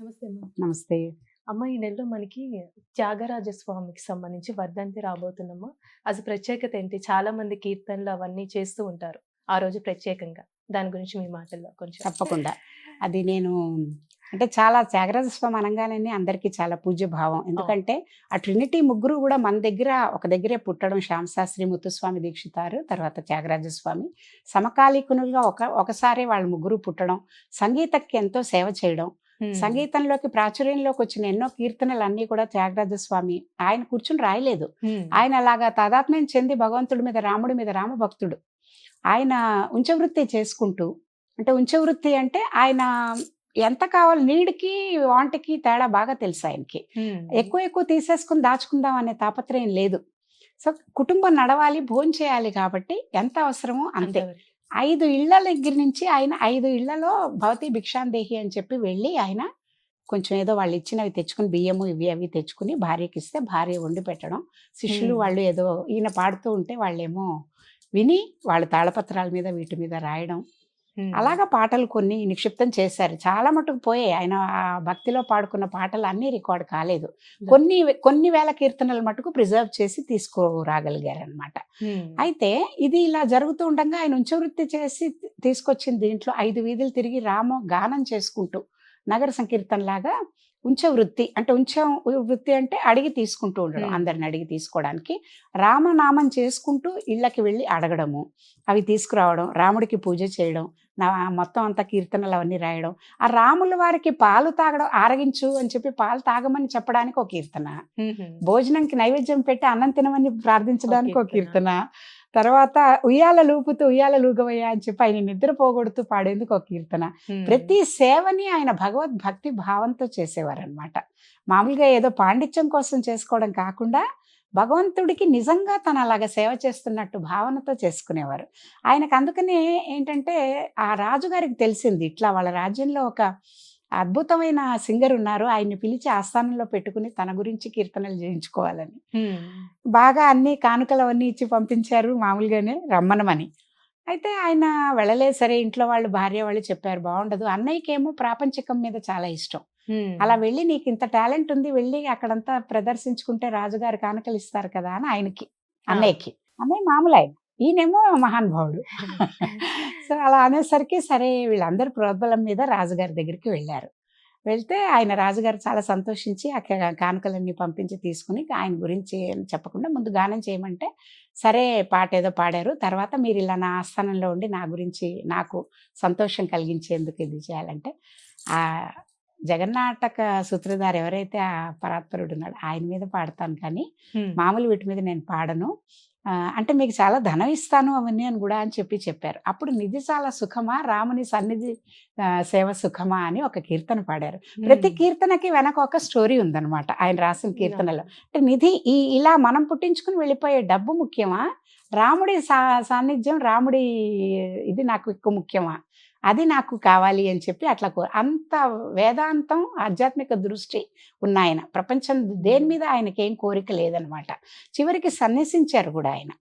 నమస్తే అమ్మ. నమస్తే. అమ్మ ఈ నెలలో మనకి త్యాగరాజ స్వామికి సంబంధించి వర్ధంతి రాబోతుందమ్మా. అది ప్రత్యేకత ఏంటి? చాలా మంది కీర్తనలు అవన్నీ చేస్తూ ఉంటారు. ఆ రోజు ప్రత్యేకంగా. దాని గురించి మీ మాటల్లో కొంచెం. తప్పకుండా. అది నేను అంటే చాలా త్యాగరాజ స్వామి అనగానే అందరికీ చాలా పూజ్య భావం ఎందుకంటే ఆ ట్రినిటీ ముగ్గురు కూడా మన దగ్గర ఒక దగ్గరే పుట్టడం శ్యామ శాస్త్రి ముత్తుస్వామి దీక్షితారు తర్వాత త్యాగరాజ స్వామి సమకాలీకునులుగా ఒక ఒకసారి వాళ్ళ ముగ్గురు పుట్టడం సంగీతకి ఎంతో సేవ చేయడం. సంగీతంలోకి ప్రాచుర్యంలోకి వచ్చిన ఎన్నో కీర్తనలు అన్నీ కూడా త్యాగరాజ స్వామి ఆయన కూర్చుని రాయలేదు. ఆయన అలాగా తాదాత్మ్యం చెంది భగవంతుడి మీద రాముడి మీద రామభక్తుడు ఆయన ఉంచవృత్తి చేసుకుంటూ అంటే ఉంచవృత్తి అంటే ఆయన ఎంత కావాలి నీడికి వాంటికి తేడా బాగా తెలుసు ఆయనకి. ఎక్కువ ఎక్కువ తీసేసుకుని దాచుకుందాం అనే తాపత్రయం లేదు సో కుటుంబం నడవాలి భోజనం చేయాలి కాబట్టి ఎంత అవసరమో అంతే. ఐదు ఇళ్ళ దగ్గర నుంచి ఆయన ఐదు ఇళ్ళలో భవతి భిక్షాందేహి అని చెప్పి వెళ్ళి ఆయన కొంచెం ఏదో వాళ్ళు ఇచ్చినవి తెచ్చుకుని బియ్యము ఇవి అవి తెచ్చుకుని భార్యకి ఇస్తే భార్య వండి పెట్టడం శిష్యులు. వాళ్ళు ఏదో ఈయన పాడుతూ ఉంటే వాళ్ళేమో విని వాళ్ళ తాళపత్రాల మీద వీటి మీద రాయడం. అలాగా పాటలు కొన్ని నిక్షిప్తం చేశారు. చాలా మటుకు పోయాయి. ఆయన ఆ భక్తిలో పాడుకున్న పాటలు అన్నీ రికార్డ్ కాలేదు. కొన్ని కొన్ని వేల కీర్తనలు మటుకు ప్రిజర్వ్ చేసి తీసుకురాగలిగారు అనమాట. అయితే ఇది ఇలా జరుగుతూ ఉండగా ఆయన ఉంచవృత్తి చేసి తీసుకొచ్చిన దీంట్లో ఐదు వీధులు తిరిగి రామ గానం చేసుకుంటూ నగర సంకీర్తనలాగా ఉంచ వృత్తి అంటే ఉంచ వృత్తి అంటే అడిగి తీసుకుంటూ ఉండడం. అందరిని అడిగి తీసుకోవడానికి రామనామం చేసుకుంటూ ఇళ్ళకి వెళ్ళి అడగడము అవి తీసుకురావడం రాముడికి పూజ చేయడం నా మొత్తం అంతా కీర్తనలు అవన్నీ రాయడం ఆ రాముల వారికి పాలు తాగడం ఆరగించు అని చెప్పి పాలు తాగమని చెప్పడానికి ఒక కీర్తన. భోజనంకి నైవేద్యం పెట్టి అన్నం తినమని ప్రార్థించడానికి ఒక కీర్తన. తర్వాత ఉయ్యాల లూపుతూ ఉయ్యాల లూగవయ్యా అని చెప్పి ఆయన నిద్ర పోగొడుతూ పాడేందుకు ఒక కీర్తన. ప్రతి సేవని ఆయన భగవద్ భక్తి భావంతో చేసేవారనమాట మామూలుగా ఏదో పాండిత్యం కోసం చేసుకోవడం కాకుండా భగవంతుడికి నిజంగా తను అలాగ సేవ చేస్తున్నట్టు భావనతో చేసుకునేవారు. ఆయనకు అందుకనే ఏంటంటే ఆ రాజుగారికి తెలిసింది ఇట్లా వాళ్ళ రాజ్యంలో ఒక అద్భుతమైన సింగర్ ఉన్నారు ఆయన్ని పిలిచి ఆస్థానంలో పెట్టుకుని తన గురించి కీర్తనలు చేయించుకోవాలని. బాగా అన్ని కానుకలు అవన్నీ ఇచ్చి పంపించారు మామూలుగానే రమ్మనమని. అయితే ఆయన వెళ్ళలేదు సరే ఇంట్లో వాళ్ళు భార్య వాళ్ళు చెప్పారు బాగుండదు అన్నయ్యకేమో ప్రాపంచికం మీద చాలా ఇష్టం. అలా వెళ్ళి నీకు ఇంత టాలెంట్ ఉంది వెళ్ళి అక్కడంతా ప్రదర్శించుకుంటే రాజుగారు కానుకలు ఇస్తారు కదా అని ఆయనకి అన్నయ్యకి. అన్నయ్య మామూలు ఆయన ఈయనేమో మహానుభావుడు. సో అలా అనేసరికి సరే వీళ్ళందరూ ప్రోద్బలం మీద రాజుగారి దగ్గరికి వెళ్ళారు. వెళ్తే ఆయన రాజుగారు చాలా సంతోషించి ఆ కా- కానుకలన్నీ పంపించి తీసుకుని ఆయన గురించి చెప్పకుండా ముందు గానం చేయమంటే సరే పాట ఏదో పాడారు తర్వాత మీరు ఇలా నా ఆస్థానంలో ఉండి నా గురించి నాకు సంతోషం కలిగించేందుకు ఇది చేయాలంటే ఆ జగన్నాటక సూత్రధారి ఎవరైతే ఆ పరాత్పరుడు ఉన్నాడో ఆయన మీద పాడతాను కానీ. మామూలు వీటి మీద నేను పాడను అంటే మీకు చాలా ధనం ఇస్తాను అవన్నీ అని కూడా అని చెప్పి చెప్పారు. అప్పుడు నిధి చాలా సుఖమా? రాముని సన్నిధి సేవ సుఖమా అని ఒక కీర్తన పాడారు. ప్రతి. కీర్తనకి వెనక ఒక స్టోరీ ఉందన్నమాట ఆయన రాసిన కీర్తనలో. అంటే నిధి ఈ ఇలా మనం పుట్టించుకుని వెళ్ళిపోయే డబ్బు ముఖ్యమా? రాముడి సా సాన్నిధ్యం రాముడి ఇది నాకు ఎక్కువ ముఖ్యమా? అది నాకు కావాలి అని చెప్పి అట్లా అంత వేదాంతం ఆధ్యాత్మిక దృష్టి ఉన్న ఆయన. ప్రపంచం దేని మీద ఆయనకి ఏం కోరిక లేదనమాట. చివరికి సన్యసించారు కూడా ఆయన.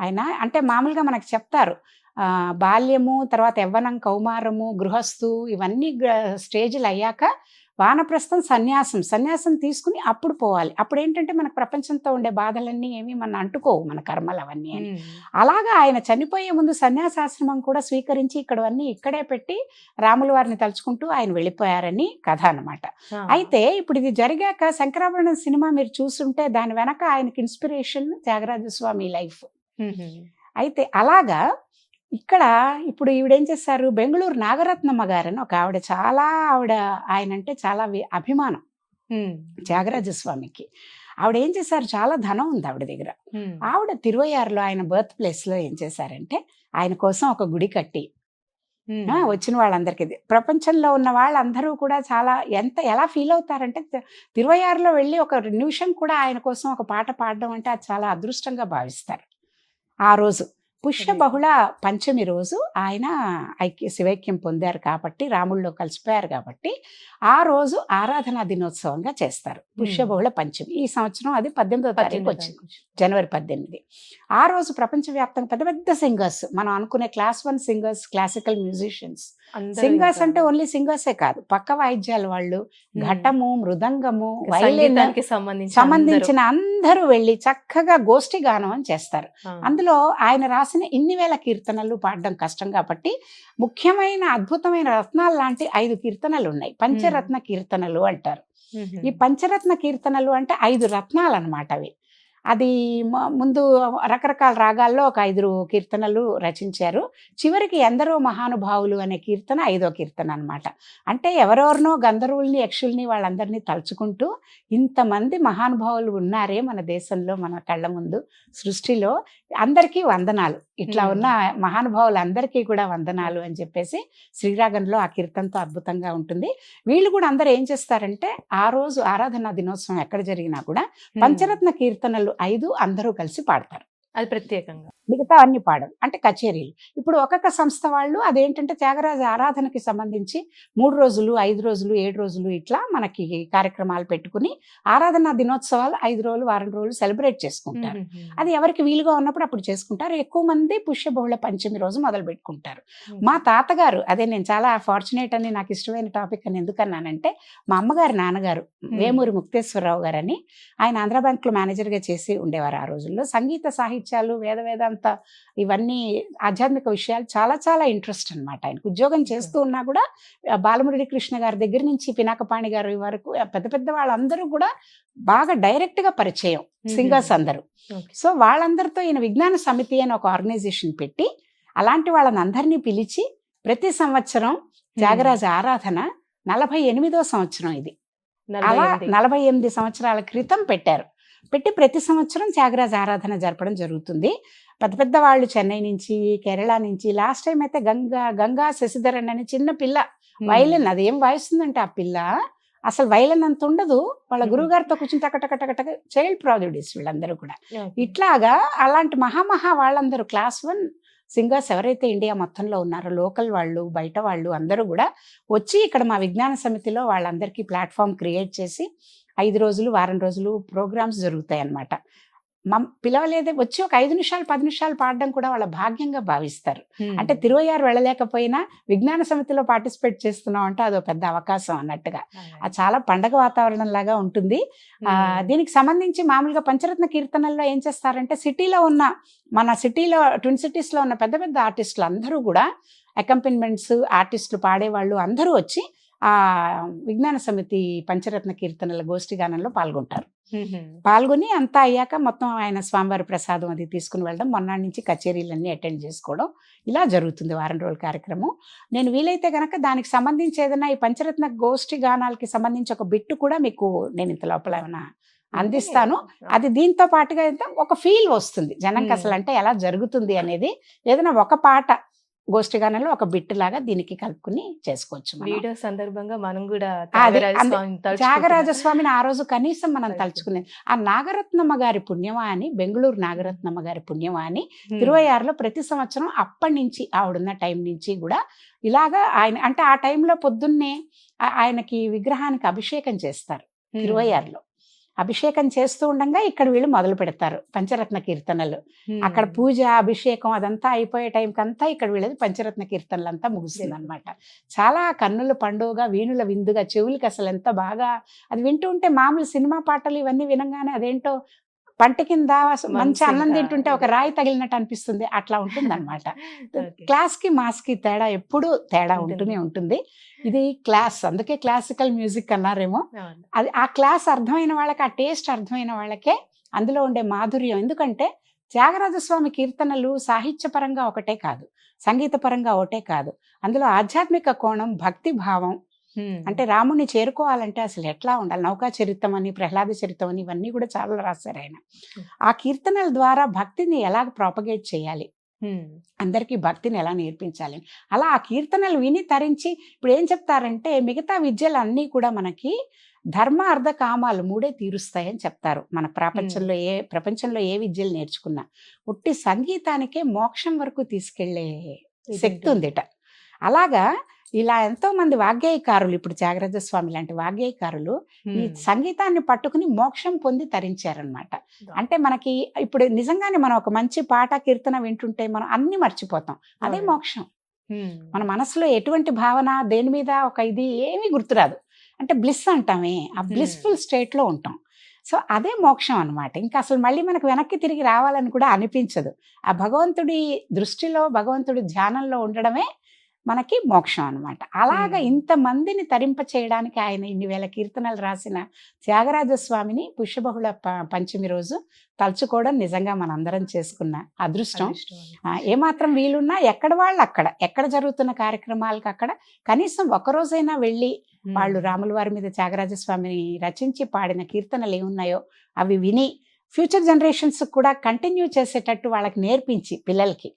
ఆయన అంటే మామూలుగా మనకు చెప్తారు ఆ, బాల్యము తర్వాత యవ్వనం కౌమారము గృహస్థు ఇవన్నీ స్టేజ్లు అయ్యాక వానప్రస్థం సన్యాసం సన్యాసం తీసుకుని అప్పుడు పోవాలి అప్పుడు ఏంటంటే మనకు ప్రపంచంతో ఉండే బాధలన్నీ ఏమీ మన అంటుకోవు మన కర్మలు అవన్నీ అని. అలాగా ఆయన చనిపోయే ముందు సన్యాసాశ్రమం కూడా స్వీకరించి ఇక్కడవన్నీ ఇక్కడే పెట్టి రాముల వారిని తలుచుకుంటూ ఆయన వెళ్ళిపోయారని కథ అన్నమాట ఆ. అయితే ఇప్పుడు ఇది జరిగాక శంకరాభరణం సినిమా మీరు చూస్తుంటే దాని వెనక ఆయనకి ఇన్స్పిరేషన్ త్యాగరాజ స్వామి లైఫ్. అయితే అలాగా ఇక్కడ ఇప్పుడు ఈవిడేం చేశారు బెంగళూరు నాగరత్నమ్మ గారని ఒక ఆవిడ చాలా ఆవిడ ఆయన అంటే చాలా అభిమానం. త్యాగరాజ స్వామికి ఆవిడ ఏం చేశారు? చాలా ధనం ఉంది ఆవిడ దగ్గర. ఆవిడ తిరువయ్యారులో ఆయన బర్త్ ప్లేస్లో ఏం చేశారంటే ఆయన కోసం ఒక గుడి కట్టి వచ్చిన వాళ్ళందరికీ. ప్రపంచంలో ఉన్న వాళ్ళందరూ కూడా చాలా ఎంత ఎలా ఫీల్ అవుతారంటే తిరువయ్యారులో వెళ్ళి ఒక నిమిషం కూడా ఆయన కోసం ఒక పాట పాడడం అంటే అది చాలా అదృష్టంగా భావిస్తారు. ఆ రోజు. పుష్య. బహుళ పంచమి రోజు ఆయన ఐక్య శివైక్యం పొందారు కాబట్టి రాముల్లో కలిసిపోయారు కాబట్టి ఆ రోజు ఆరాధనా దినోత్సవంగా చేస్తారు పుష్య. బహుళ పంచమి ఈ సంవత్సరం అది పద్దెనిమిదో తారీఖు వచ్చింది. జనవరి పద్దెనిమిది ఆ రోజు ప్రపంచవ్యాప్తంగా పెద్ద పెద్ద సింగర్స్ మనం అనుకునే class one singers classical musicians singers అంటే ఓన్లీ సింగర్సే కాదు. పక్క వాయిద్యాల వాళ్ళు. ఘటము మృదంగము వైలిన్ సంగీతానికి సంబంధించి సంబంధించిన అందరూ. వెళ్ళి చక్కగా గోష్ఠి గానం అని చేస్తారు. అందులో ఆయన రాసిన ఇన్ని వేల కీర్తనలు పాడడం కష్టం కాబట్టి ముఖ్యమైన అద్భుతమైన రత్నాలు లాంటి ఐదు కీర్తనలు ఉన్నాయి. పంచరత్న కీర్తనలు అంటారు. ఈ పంచరత్న కీర్తనలు అంటే ఐదు రత్నాలు అన్నమాట అవి. అది ముందు రకరకాల రాగాల్లో ఒక ఐదు కీర్తనలు రచించారు. చివరికి ఎందరో మహానుభావులు అనే కీర్తన ఐదో కీర్తన అన్నమాట. అంటే ఎవరెవరినో గంధర్వుల్ని యక్షుల్ని వాళ్ళందరినీ తలుచుకుంటూ ఇంతమంది మహానుభావులు ఉన్నారే మన దేశంలో మన కళ్ళ ముందు సృష్టిలో. అందరికీ వందనాలు. ఇట్లా. ఉన్న మహానుభావులు అందరికీ కూడా వందనాలు అని చెప్పేసి శ్రీరాగంలో ఆ కీర్తనతో అద్భుతంగా ఉంటుంది. వీళ్ళు కూడా అందరూ ఏం చేస్తారంటే ఆ రోజు ఆరాధన దినోత్సవం ఎక్కడ జరిగినా కూడా. పంచరత్న కీర్తనలు ఐదు అందరూ కలిసి పాడతారు. అది ప్రత్యేకంగా. మిగతా అన్ని పాడరు. అంటే కచేరీలు. ఇప్పుడు ఒక్కొక్క సంస్థ వాళ్ళు అదేంటంటే త్యాగరాజ ఆరాధనకి సంబంధించి మూడు రోజులు ఐదు రోజులు ఏడు రోజులు ఇట్లా మనకి కార్యక్రమాలు పెట్టుకుని ఆరాధన దినోత్సవాలు ఐదు రోజులు వారం రోజులు సెలబ్రేట్ చేసుకుంటారు. అది ఎవరికి వీలుగా ఉన్నప్పుడు అప్పుడు చేసుకుంటారు. ఎక్కువ మంది పుష్యబహుళ పంచమి రోజు మొదలు పెట్టుకుంటారు. మా తాతగారు అదే నేను చాలా ఫార్చునేట్ అని నాకు ఇష్టమైన టాపిక్ అని ఎందుకన్నానంటే మా అమ్మగారి నాన్నగారు వేమూరి ముక్తేశ్వరరావు గారని ఆయన ఆంధ్ర బ్యాంక్లో మేనేజర్గా చేసి ఉండేవారు ఆ రోజుల్లో. సంగీత సాహిత్యాలు వేద వేదాంత ఇవన్నీ ఆధ్యాత్మిక విషయాలు చాలా చాలా ఇంట్రెస్ట్ అన్నమాట ఆయనకు. ఉద్యోగం చేస్తూ ఉన్నా కూడా బాలమురళి కృష్ణ గారి దగ్గర నుంచి పినాకపాణి గారి వరకు పెద్ద పెద్ద వాళ్ళందరూ కూడా బాగా డైరెక్ట్గా పరిచయం సింగర్స్ అందరూ. సో వాళ్ళందరితో ఈయన విజ్ఞాన సమితి అని ఒక ఆర్గనైజేషన్ పెట్టి అలాంటి వాళ్ళని అందరినీ పిలిచి ప్రతి సంవత్సరం త్యాగరాజ ఆరాధన నలభై ఎనిమిదో సంవత్సరం ఇది. అలా. నలభై ఎనిమిది సంవత్సరాల క్రితం పెట్టారు. పెట్టి ప్రతి సంవత్సరం త్యాగరాజ ఆరాధన జరపడం జరుగుతుంది పెద్ద పెద్ద వాళ్ళు చెన్నై నుంచి కేరళ నుంచి లాస్ట్ టైం అయితే గంగా గంగా శశిధరన్ అనే చిన్న పిల్ల. వైలెన్ అది ఏం వాయిస్తుందంటే ఆ పిల్ల అసలు వైలెన్ అంత ఉండదు వాళ్ళ. గురుగారితో కూర్చుని టక టక టక టక చైల్డ్ ప్రాడ్యూడీస్ వీళ్ళందరూ కూడా. ఇట్లాగా అలాంటి మహామహా వాళ్ళందరూ క్లాస్ వన్ సింగర్స్ ఎవరైతే ఇండియా మొత్తంలో ఉన్నారో లోకల్ వాళ్ళు బయట వాళ్ళు అందరూ కూడా వచ్చి ఇక్కడ మా విజ్ఞాన సమితిలో వాళ్ళందరికీ ప్లాట్ఫామ్ క్రియేట్ చేసి ఐదు రోజులు వారం రోజులు ప్రోగ్రామ్స్ జరుగుతాయి అన్నమాట మమ్ పిలవలేదే వచ్చి ఒక ఐదు నిమిషాలు పది నిమిషాలు పాడడం కూడా వాళ్ళ భాగ్యంగా భావిస్తారు. అంటే తిరువయ్యారు వెళ్ళలేకపోయినా విజ్ఞాన సమితిలో పార్టిసిపేట్ చేస్తున్నాం అంటే అదో పెద్ద అవకాశం అన్నట్టుగా. అది చాలా పండగ వాతావరణం లాగా ఉంటుంది. ఆ. దీనికి సంబంధించి మామూలుగా పంచరత్న కీర్తనల్లో ఏం చేస్తారంటే సిటీలో ఉన్న మన సిటీలో ట్విన్ సిటీస్లో ఉన్న పెద్ద పెద్ద ఆర్టిస్టులు అందరూ కూడా అకంపెన్మెంట్స్ ఆర్టిస్టులు పాడేవాళ్ళు అందరూ వచ్చి ఆ విజ్ఞాన సమితి పంచరత్న కీర్తనల గోష్ఠి గానంలో పాల్గొంటారు. పాల్గొని అంతా అయ్యాక మొత్తం ఆయన స్వామివారి ప్రసాదం అది తీసుకుని వెళ్ళడం మొన్న నుంచి కచేరీలన్నీ అటెండ్ చేసుకోవడం ఇలా జరుగుతుంది వారం రోజుల కార్యక్రమం. నేను వీలైతే కనుక దానికి సంబంధించి ఏదైనా ఈ పంచరత్న గోష్ఠి గానాలకి సంబంధించి ఒక బిట్టు కూడా మీకు నేను ఇంత లోపల ఏమైనా అందిస్తాను. అది దీంతో పాటుగా ఒక ఫీల్ వస్తుంది. జనంకి. అసలు అంటే ఎలా జరుగుతుంది అనేది ఏదైనా ఒక పాట గోష్ఠి గానంలో ఒక బిట్ లాగా దీనికి కలుపుకుని చేసుకోవచ్చు. వీడియో సందర్భంగా మనం కూడా. త్యాగరాజస్వామిని ఆ రోజు కనీసం మనం. తలుచుకునేది ఆ నాగరత్నమ్మ గారి పుణ్యమా అని బెంగళూరు నాగరత్నమ్మ గారి పుణ్యమా అని ఉమ్. తిరువయ్యారులో ప్రతి సంవత్సరం అప్పటి నుంచి ఆవిడున్న టైం నుంచి కూడా ఇలాగా ఆయన అంటే ఆ టైంలో పొద్దున్నే ఆయనకి విగ్రహానికి అభిషేకం చేస్తారు ఉమ్. తిరువయ్యారులో అభిషేకం చేస్తూ ఉండగా ఇక్కడ వీళ్ళు మొదలు పెడతారు పంచరత్న కీర్తనలు. అక్కడ పూజ అభిషేకం అదంతా అయిపోయే టైంకి అంతా ఇక్కడ వీళ్ళది పంచరత్న కీర్తనలు అంతా ముగుస్తుంది అనమాట చాలా కన్నుల పండుగగా వీణుల విందుగా చెవులకి అసలు ఎంత బాగా అది వింటూ ఉంటే మామూలు సినిమా పాటలు ఇవన్నీ వినంగానే అదేంటో పంట కింద మంచి అన్నం తింటుంటే ఒక రాయి తగిలినట్టు అనిపిస్తుంది అట్లా ఉంటుంది అనమాట ఓకే. క్లాస్కి మాస్కి తేడా ఎప్పుడు తేడా. ఉంటూనే ఉంటుంది ఇది క్లాస్ అందుకే క్లాసికల్ మ్యూజిక్ అన్నారేమో. అది ఆ క్లాస్ అర్థమైన వాళ్ళకి ఆ టేస్ట్ అర్థమైన వాళ్ళకే అందులో ఉండే మాధుర్యం ఎందుకంటే త్యాగరాజస్వామి కీర్తనలు సాహిత్యపరంగా ఒకటే కాదు సంగీతపరంగా ఒకటే కాదు అందులో ఆధ్యాత్మిక కోణం భక్తి భావం. అంటే రాముని చేరుకోవాలంటే అసలు ఎట్లా ఉండాలి? నౌకా చరిత్రం అని ప్రహ్లాద చరిత్రం అని ఇవన్నీ కూడా చాలా రాశారు ఆయన. ఆ కీర్తనల ద్వారా భక్తిని ఎలా ప్రాపగేట్ చేయాలి. అందరికీ భక్తిని ఎలా నేర్పించాలి? అలా ఆ కీర్తనలు విని తరించి ఇప్పుడు ఏం చెప్తారంటే మిగతా విద్యలు అన్నీ కూడా మనకి ధర్మ అర్ధ కామాలు మూడే తీరుస్తాయని చెప్తారు. మన ప్రపంచంలో ఏ ప్రపంచంలో ఏ విద్యలు నేర్చుకున్నా. ఉట్టి సంగీతానికే మోక్షం వరకు తీసుకెళ్ళే శక్తి. ఉందిట అలాగా ఇలా ఎంతో మంది వాగ్గేయకారులు ఇప్పుడు త్యాగరాజ స్వామి లాంటి వాగ్గేయకారులు ఈ. సంగీతాన్ని పట్టుకుని మోక్షం పొంది తరించారనమాట అంటే మనకి ఇప్పుడు నిజంగానే మనం ఒక మంచి పాట కీర్తన వింటుంటే మనం అన్ని మర్చిపోతాం. అదే. మోక్షం. మన మనసులో ఎటువంటి భావన దేని మీద ఒక ఇది ఏమీ గుర్తురాదు. అంటే బ్లిస్ అంటామే. ఆ. బ్లిస్ఫుల్ స్టేట్లో ఉంటాం. సో అదే మోక్షం అన్నమాట. ఇంకా అసలు మళ్ళీ మనకు వెనక్కి తిరిగి రావాలని కూడా అనిపించదు. ఆ భగవంతుడి దృష్టిలో భగవంతుడి ధ్యానంలో ఉండడమే మనకి మోక్షం అన్నమాట అలాగా. ఇంతమందిని తరింప చేయడానికి ఆయన ఇన్ని వేల కీర్తనలు రాసిన త్యాగరాజ స్వామిని పుష్యబహుళ ప- పంచమి రోజు తలుచుకోవడం నిజంగా మనందరం చేసుకున్న అదృష్టం ఏమాత్రం వీలున్నా ఎక్కడ వాళ్ళు అక్కడ ఎక్కడ జరుగుతున్న కార్యక్రమాలకు అక్కడ కనీసం ఒక రోజైనా వెళ్ళి. వాళ్ళు రాముల వారి మీద త్యాగరాజ స్వామిని రచించి పాడిన కీర్తనలు ఏమున్నాయో అవి విని ఫ్యూచర్ జనరేషన్స్ కూడా కంటిన్యూ చేసేటట్టు వాళ్ళకి నేర్పించి పిల్లలకి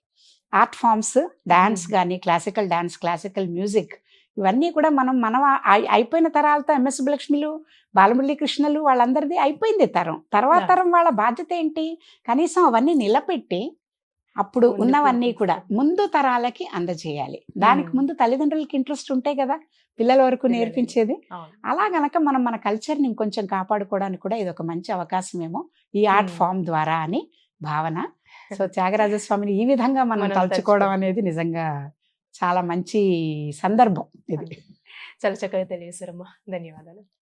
ఆర్ట్ ఫామ్స్ డాన్స్. కానీ క్లాసికల్ డాన్స్ క్లాసికల్ మ్యూజిక్ ఇవన్నీ కూడా మనం మనం అయి- అయిపోయిన తరాలతో ఎంఎస్ సుబ్బలక్ష్మిలు బాలమురళీ కృష్ణలు వాళ్ళందరిది అయిపోయింది తరం తర్వాత. తరం వాళ్ళ బాధ్యత ఏంటి కనీసం అవన్నీ నిలబెట్టి అప్పుడు ఉన్నవన్నీ కూడా. ముందు తరాలకి అందజేయాలి దానికి. ముందు తల్లిదండ్రులకి ఇంట్రెస్ట్ ఉంటాయి కదా పిల్లల వరకు. నేర్పించేది. అలా గనక మనం మన కల్చర్ని ఇంకొంచెం కాపాడుకోవడానికి కూడా ఇది ఒక మంచి అవకాశమేమో ఈ ఆర్ట్. ఫామ్ ద్వారా అని భావన సో త్యాగరాజ స్వామిని ఈ విధంగా మనం తలుచుకోవడం తలుచుకో- అనేది నిజంగా చాలా మంచి సందర్భం ఇది. చాలా చక్కగా తెలియజేశారమ్మా. ధన్యవాదాలు.